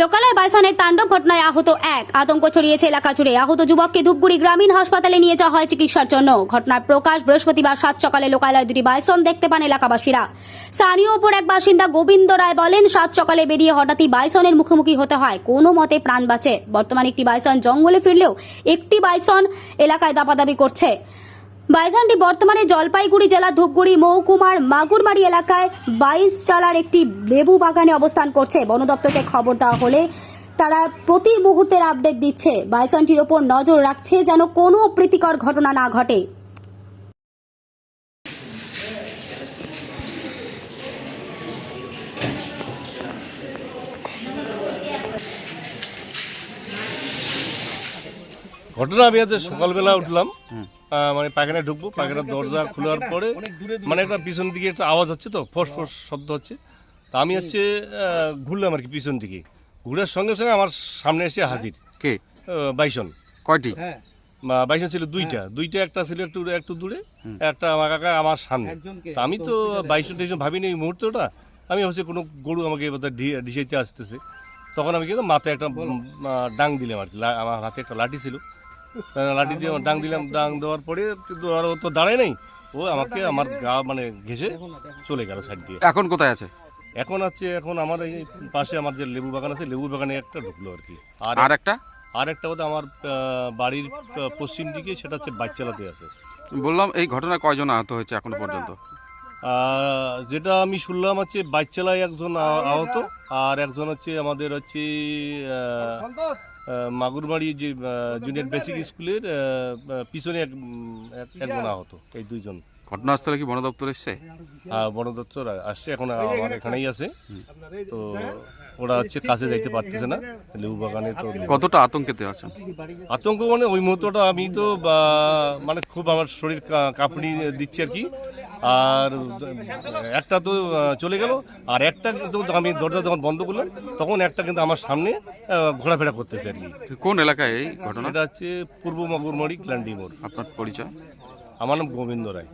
লোকালয় বাইসনের তাণ্ডব ঘটনায় আহত এক। আতঙ্ক ছড়িয়েছে এলাকা জুড়ে। আহত যুবককে ধূপগুড়ি গ্রামীণ হাসপাতালে নিয়ে যাওয়া হয় চিকিৎসার জন্য। ঘটনার প্রকাশ বৃহস্পতিবার সাত সকালে লোকালয় দুটি বাইসন দেখতে পান এলাকাবাসীরা। স্থানীয় ওপর এক বাসিন্দা গোবিন্দ রায় বলেন, সাত সকালে বেরিয়ে হঠাৎই বাইসনের মুখোমুখি হতে হয়। কোনো মতে প্রাণ বাঁচে। বর্তমানে একটি বাইসন জঙ্গলে ফিরলেও একটি বাইসন এলাকায় দাপাদাপি করছে। বাইসনটি বর্তমানে জলপাইগুড়ি জেলা ধূপগুড়ি মহকুমার মাগুরমারি এলাকায় বাইশ চালার একটি লেবু বাগানে অবস্থান করছে। বন দপ্তরকে খবর দেওয়া হলে তারা প্রতি মুহূর্তের আপডেট দিচ্ছে। বাইসনটির ওপর নজর রাখছে যেন কোনো প্রীতিকর ঘটনা না ঘটে। ঘটনা আমি আজকে সকালবেলা উঠলাম। মানে পায়খানায় ঢুকবো পায়খানার দরজা খোলার পরে মানে একটা পিছন দিকে একটা আওয়াজ হচ্ছে তো ফস ফস শব্দ হচ্ছে। তা আমি হচ্ছে ঘুরলাম আর কি পিছন দিকে। ঘুরার সঙ্গে সঙ্গে আমার সামনে এসে হাজির। কে? আহ, বাইসন। কয়টি? বা বাইসন ছিল দুইটা। দুইটা একটা ছিল একটু একটু দূরে একটা আমার কাকা আমার সামনে। তা আমি তো বাইসন টাইসন ভাবিনি এই মুহূর্তটা। আমি হচ্ছে কোনো গরু আমাকে এবার ডিসাইতে আসতেছে। তখন আমি কিন্তু মাথায় একটা ডাং দিলাম আর কি। লা- আমার হাতে একটা লাঠি ছিল। লাঠি দিয়ে ডাং দিলাম ডাং দেওয়ার পরে আর ও তো দাঁড়ায় নাই। ও আমাকে আমার গা মানে ঘেসে চলে গেল সাইড দিয়ে। এখন কোথায় আছে? এখন হচ্ছে এখন আমার এই পাশে আমার যে লেবু বাগান আছে লেবু বাগানে একটা ঢুকলো আর কি। আর একটা? আর একটা বোধ আমার বাড়ির পশ্চিম দিকে সেটা হচ্ছে বাচ্চালাতে আছে। বললাম এই ঘটনায় কয়জন আহত হয়েছে এখনও পর্যন্ত? যেটা আমি শুনলাম হচ্ছে বাইচালায় একজন আহত আর একজন হচ্ছে আমাদের হচ্ছে আহ, যে জুনিয়র বেসিক স্কুলের পিছনে এক- এক- একজন আহত এই দুইজন। ঘটনাস্থলে কি বন দপ্তর এসছে? আর বন দপ্তর আসছে এখন আমার এখানেই আছে। তো ওরা হচ্ছে কাছে যাইতে পারতেছে না লেবু বাগানে তো কতটা আতঙ্কেতে আছেন? আতঙ্ক মানে ওই মুহূর্তটা আমি তো মানে খুব আমার শরীর কাঁপুনি দিচ্ছে আর কি। আর একটা তো চলে গেল আর একটা কিন্তু আমি দরজা যখন বন্ধ করলাম তখন একটা কিন্তু আমার সামনে ঘোরাফেরা করতেছে আর কি। কোন এলাকায় এই ঘটনাটা হচ্ছে পূর্ব মাগুরমারি ক্ল্যান্ডি মোড়। আপনার পরিচয়? আমার নাম গোবিন্দ রায়।